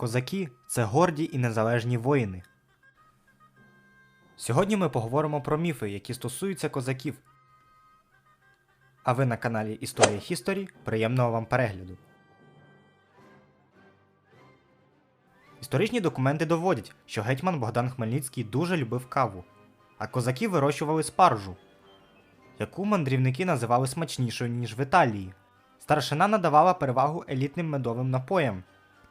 Козаки це горді і незалежні воїни. Сьогодні ми поговоримо про міфи, які стосуються козаків. А ви на каналі Історія Хісторі. Приємного вам перегляду. Історичні документи доводять, що гетьман Богдан Хмельницький дуже любив каву, а козаки вирощували спаржу, яку мандрівники називали смачнішою, ніж в Італії. Старшина надавала перевагу елітним медовим напоям.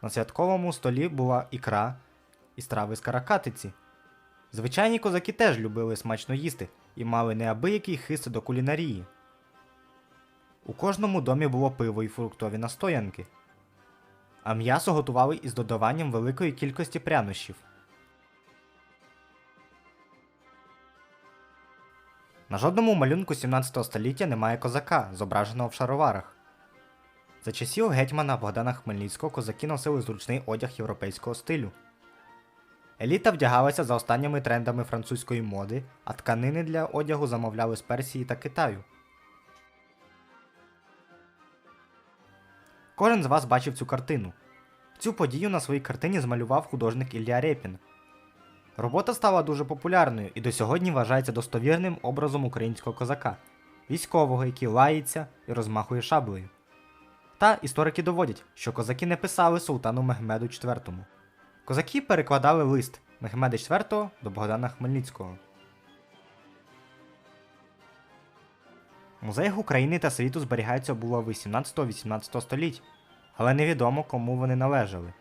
На святковому столі була ікра і страви з каракатиці. Звичайні козаки теж любили смачно їсти і мали неабиякий хист до кулінарії. У кожному домі було пиво і фруктові настоянки, а м'ясо готували із додаванням великої кількості прянощів. На жодному малюнку 17 століття немає козака, зображеного в шароварах. За часів гетьмана Богдана Хмельницького козаки носили зручний одяг європейського стилю. Еліта вдягалася за останніми трендами французької моди, а тканини для одягу замовляли з Персії та Китаю. Кожен з вас бачив цю картину. Цю подію на своїй картині змалював художник Ілля Рєпін. Робота стала дуже популярною і до сьогодні вважається достовірним образом українського козака, військового, який лається і розмахує шаблею. Та історики доводять, що козаки не писали султану Мехмеду IV. Козаки перекладали лист Мехмеда IV до Богдана Хмельницького. В музеях України та світу зберігаються булави 17-18 століть, але невідомо кому вони належали.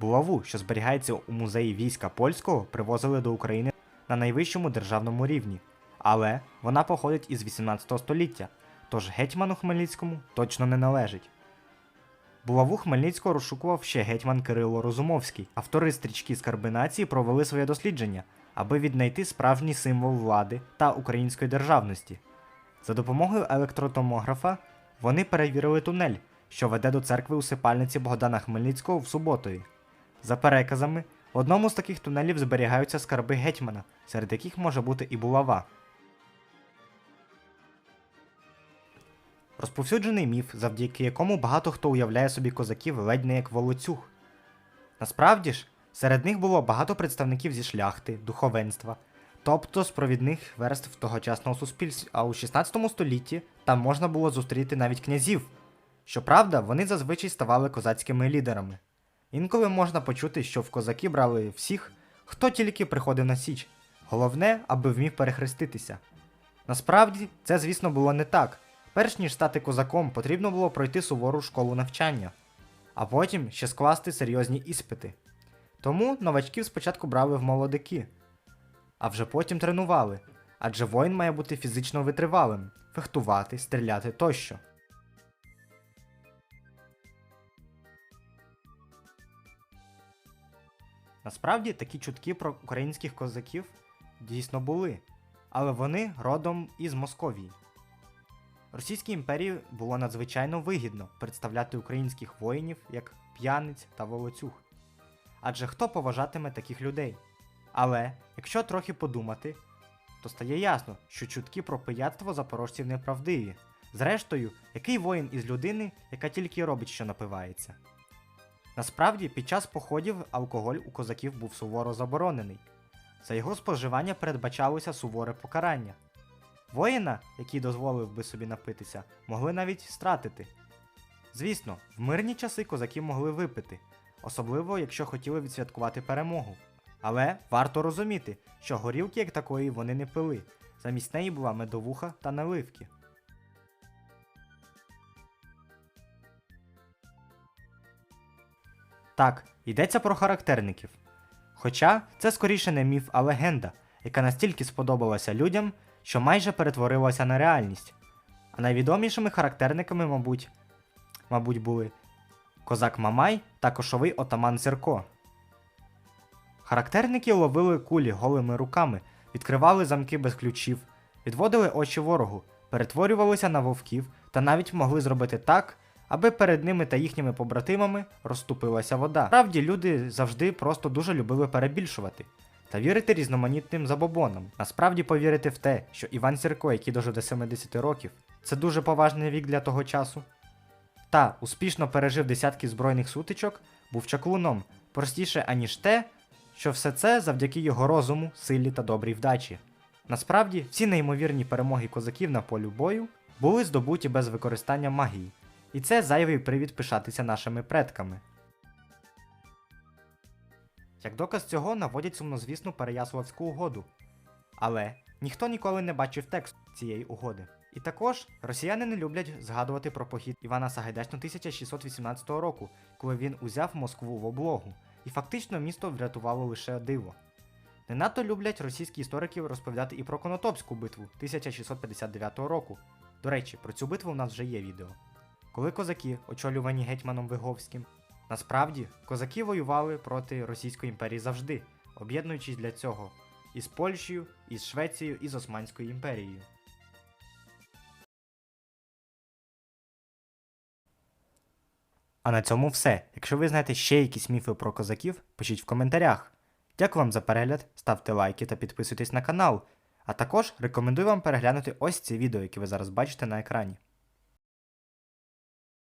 Булаву, що зберігається у музеї війська польського, привозили до України на найвищому державному рівні, але вона походить із 18 століття, тож гетьману Хмельницькому точно не належить. Булаву Хмельницького розшукував ще гетьман Кирило Розумовський. Автори стрічки скарби нації провели своє дослідження, аби віднайти справжній символ влади та української державності. За допомогою електротомографа вони перевірили тунель, що веде до церкви усипальниці Богдана Хмельницького в Суботові. За переказами, в одному з таких тунелів зберігаються скарби гетьмана, серед яких може бути і булава. Розповсюджений міф, завдяки якому багато хто уявляє собі козаків ледь не як волоцюг. Насправді ж, серед них було багато представників зі шляхти, духовенства, тобто з провідних верств тогочасного суспільства, а у 16 столітті там можна було зустріти навіть князів. Щоправда, вони зазвичай ставали козацькими лідерами. Інколи можна почути, що в козаки брали всіх, хто тільки приходив на січ. Головне, аби вмів перехреститися. Насправді, це, звісно, було не так. Перш ніж стати козаком, потрібно було пройти сувору школу навчання, а потім ще скласти серйозні іспити. Тому новачків спочатку брали в молодики, а вже потім тренували, адже воїн має бути фізично витривалим, фехтувати, стріляти тощо. Насправді такі чутки про українських козаків дійсно були, але вони родом із Московії. Російській імперії було надзвичайно вигідно представляти українських воїнів як п'яниць та волоцюг. Адже хто поважатиме таких людей? Але якщо трохи подумати, то стає ясно, що чутки про пияцтво запорожців неправдиві. Зрештою, який воїн із людини, яка тільки робить, що напивається? Насправді, під час походів алкоголь у козаків був суворо заборонений. За його споживання передбачалося суворе покарання. Воїна, який дозволив би собі напитися, могли навіть стратити. Звісно, в мирні часи козаки могли випити, особливо якщо хотіли відсвяткувати перемогу. Але варто розуміти, що горілки як такої вони не пили, замість неї була медовуха та наливки. Так, йдеться про характерників. Хоча це скоріше не міф, а легенда, яка настільки сподобалася людям, що майже перетворилася на реальність. А найвідомішими характерниками, мабуть, мабуть, були козак Мамай та кошовий отаман Сірко. Характерники ловили кулі голими руками, відкривали замки без ключів, відводили очі ворогу, перетворювалися на вовків та навіть могли зробити так, аби перед ними та їхніми побратимами розступилася вода. Справді, люди завжди просто дуже любили перебільшувати та вірити різноманітним забобонам. Насправді повірити в те, що Іван Сірко, який дожив до 70 років, це дуже поважний вік для того часу. Та успішно пережив десятки збройних сутичок, був чаклуном простіше, аніж те, що все це завдяки його розуму, силі та добрій вдачі. Насправді, всі неймовірні перемоги козаків на полі бою були здобуті без використання магії, і це зайвий привід пишатися нашими предками. Як доказ цього наводять сумнозвісну Переяславську угоду. Але ніхто ніколи не бачив тексту цієї угоди. І також росіяни не люблять згадувати про похід Івана Сагайдачного 1618 року, коли він узяв Москву в облогу, і фактично місто врятувало лише диво. Не надто люблять російські історики розповідати і про Конотопську битву 1659 року. До речі, про цю битву у нас вже є відео. Коли козаки, очолювані гетьманом Виговським, насправді козаки воювали проти Російської імперії завжди, об'єднуючись для цього із Польщею, із Швецією і з Османською імперією. А на цьому все. Якщо ви знаєте ще якісь міфи про козаків, пишіть в коментарях. Дякую вам за перегляд, ставте лайки та підписуйтесь на канал. А також рекомендую вам переглянути ось ці відео, які ви зараз бачите на екрані.